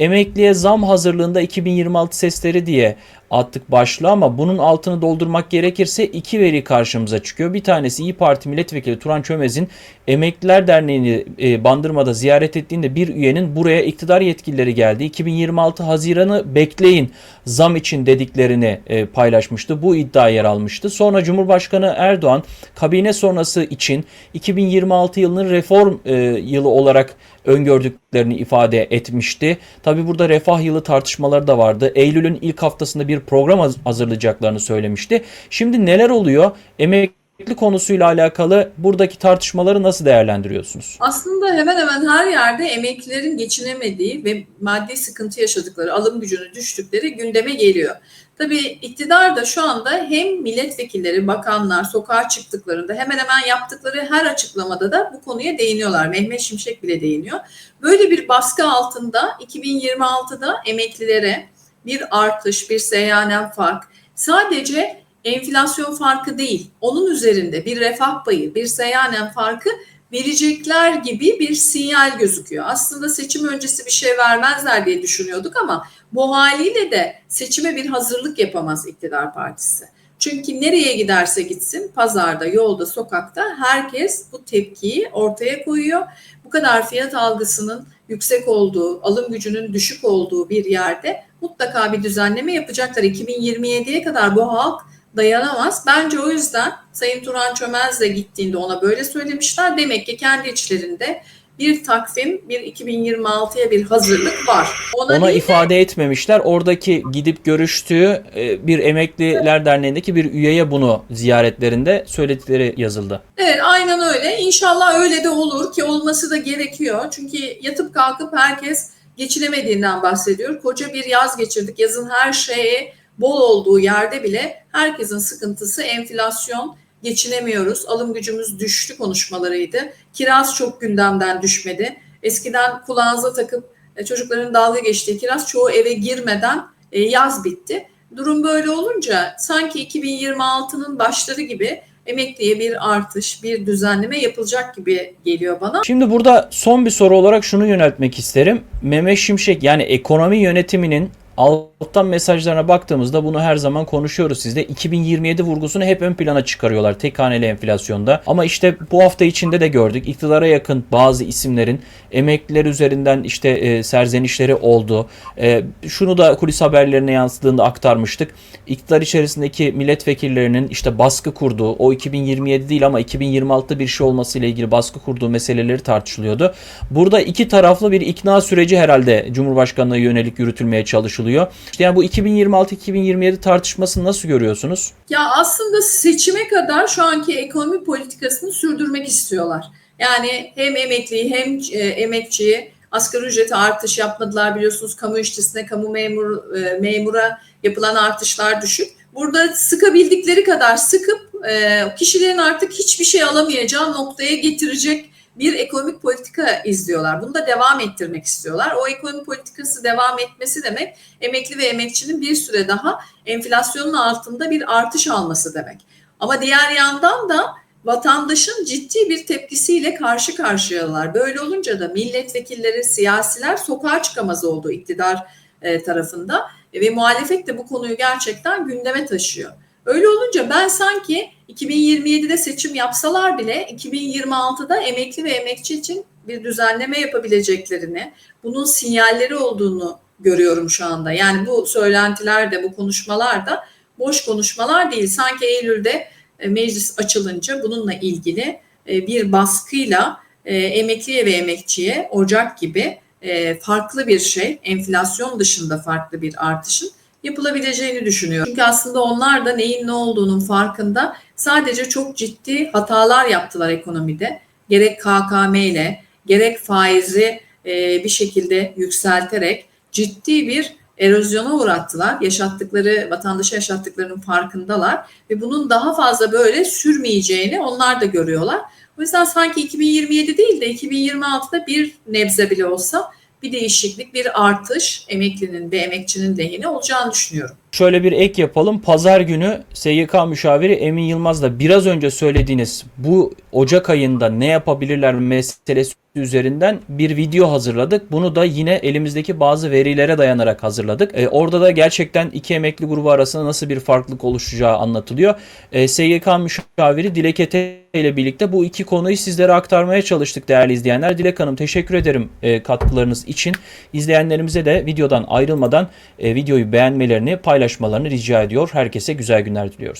Emekliye zam hazırlığında 2026 sesleri diye attık başlığı ama bunun altını doldurmak gerekirse iki veri karşımıza çıkıyor. Bir tanesi İyi Parti Milletvekili Turan Çömez'in Emekliler Derneği'ni e, Bandırma'da ziyaret ettiğinde bir üyenin buraya iktidar yetkilileri geldi. 2026 Haziran'ı bekleyin zam için dediklerini e, paylaşmıştı. Bu iddia yer almıştı. Sonra Cumhurbaşkanı Erdoğan kabine sonrası için 2026 yılının reform e, yılı olarak öngördüklerini ifade etmişti. Tabi burada refah yılı tartışmaları da vardı. Eylül'ün ilk haftasında bir program haz- hazırlayacaklarını söylemişti. Şimdi neler oluyor? Emekli konusuyla alakalı buradaki tartışmaları nasıl değerlendiriyorsunuz? Aslında hemen hemen her yerde emeklilerin geçinemediği ve maddi sıkıntı yaşadıkları, alım gücünü düştükleri gündeme geliyor. Tabii iktidar da şu anda hem milletvekilleri, bakanlar sokağa çıktıklarında hemen hemen yaptıkları her açıklamada da bu konuya değiniyorlar. Mehmet Şimşek bile değiniyor. Böyle bir baskı altında 2026'da emeklilere bir artış, bir seyyanen fark sadece enflasyon farkı değil, onun üzerinde bir refah payı, bir seyyanen farkı verecekler gibi bir sinyal gözüküyor. Aslında seçim öncesi bir şey vermezler diye düşünüyorduk ama bu haliyle de seçime bir hazırlık yapamaz iktidar partisi. Çünkü nereye giderse gitsin pazarda, yolda, sokakta herkes bu tepkiyi ortaya koyuyor. Bu kadar fiyat algısının yüksek olduğu, alım gücünün düşük olduğu bir yerde mutlaka bir düzenleme yapacaklar. 2027'ye kadar bu halk dayanamaz. Bence o yüzden Sayın Turan Çömez de gittiğinde ona böyle söylemişler. Demek ki kendi içlerinde bir takvim, bir 2026'ya bir hazırlık var. Ona de- ifade etmemişler. Oradaki gidip görüştüğü e, bir Emekliler Derneği'ndeki bir üyeye bunu ziyaretlerinde söyledikleri yazıldı. Evet aynen öyle. İnşallah öyle de olur ki olması da gerekiyor. Çünkü yatıp kalkıp herkes geçinemediğinden bahsediyor. Koca bir yaz geçirdik. Yazın her şeye bol olduğu yerde bile herkesin sıkıntısı enflasyon, geçinemiyoruz, alım gücümüz düştü konuşmalarıydı. Kiraz çok gündemden düşmedi. Eskiden kulağınıza takıp e, çocukların dalga geçtiği kiraz çoğu eve girmeden e, yaz bitti. Durum böyle olunca sanki 2026'nın başları gibi emekliye bir artış, bir düzenleme yapılacak gibi geliyor bana. Şimdi burada son bir soru olarak şunu yöneltmek isterim. Mehmet Şimşek yani ekonomi yönetiminin alttan mesajlarına baktığımızda bunu her zaman konuşuyoruz sizde. 2027 vurgusunu hep ön plana çıkarıyorlar tek haneli enflasyonda. Ama işte bu hafta içinde de gördük. İktidara yakın bazı isimlerin emekliler üzerinden işte e, serzenişleri oldu. E, şunu da kulis haberlerine yansıdığında aktarmıştık. İktidar içerisindeki milletvekillerinin işte baskı kurduğu, o 2027 değil ama 2026'da bir şey olmasıyla ilgili baskı kurduğu meseleleri tartışılıyordu. Burada iki taraflı bir ikna süreci herhalde Cumhurbaşkanı'na yönelik yürütülmeye çalışılıyor. İşte yani bu 2026-2027 tartışmasını nasıl görüyorsunuz? Ya aslında seçime kadar şu anki ekonomi politikasını sürdürmek istiyorlar. Yani hem emekliyi hem e, emekçiyi asgari ücrete artış yapmadılar biliyorsunuz kamu işçisine, kamu memur e, memura yapılan artışlar düşük. Burada sıkabildikleri kadar sıkıp e, kişilerin artık hiçbir şey alamayacağı noktaya getirecek bir ekonomik politika izliyorlar. Bunu da devam ettirmek istiyorlar. O ekonomi politikası devam etmesi demek emekli ve emekçinin bir süre daha enflasyonun altında bir artış alması demek. Ama diğer yandan da vatandaşın ciddi bir tepkisiyle karşı karşıyalar. Böyle olunca da milletvekilleri, siyasiler sokağa çıkamaz oldu iktidar e, tarafında ve muhalefet de bu konuyu gerçekten gündeme taşıyor. Öyle olunca ben sanki 2027'de seçim yapsalar bile 2026'da emekli ve emekçi için bir düzenleme yapabileceklerini, bunun sinyalleri olduğunu görüyorum şu anda. Yani bu söylentiler de bu konuşmalar da boş konuşmalar değil. Sanki Eylül'de e, meclis açılınca bununla ilgili e, bir baskıyla e, emekliye ve emekçiye Ocak gibi farklı bir şey, enflasyon dışında farklı bir artışın yapılabileceğini düşünüyorum. Çünkü aslında onlar da neyin ne olduğunun farkında. Sadece çok ciddi hatalar yaptılar ekonomide. Gerek KKM ile gerek faizi e, bir şekilde yükselterek ciddi bir erozyona uğrattılar. Yaşattıkları, vatandaşa yaşattıklarının farkındalar ve bunun daha fazla böyle sürmeyeceğini onlar da görüyorlar. O yüzden sanki 2027 değil de 2026'da bir nebze bile olsa bir değişiklik, bir artış emeklinin ve emekçinin lehine olacağını düşünüyorum. Şöyle bir ek yapalım. Pazar günü SGK müşaviri Emin Yılmaz'la biraz önce söylediğiniz bu Ocak ayında ne yapabilirler meselesi üzerinden bir video hazırladık. Bunu da yine elimizdeki bazı verilere dayanarak hazırladık. E, orada da gerçekten iki emekli grubu arasında nasıl bir farklılık oluşacağı anlatılıyor. E, SGK müşaviri Dilek Ete ile birlikte bu iki konuyu sizlere aktarmaya çalıştık değerli izleyenler. Dilek Hanım teşekkür ederim e, katkılarınız için. İzleyenlerimize de videodan ayrılmadan e, videoyu beğenmelerini, paylaşmalarını rica ediyor. Herkese güzel günler diliyoruz.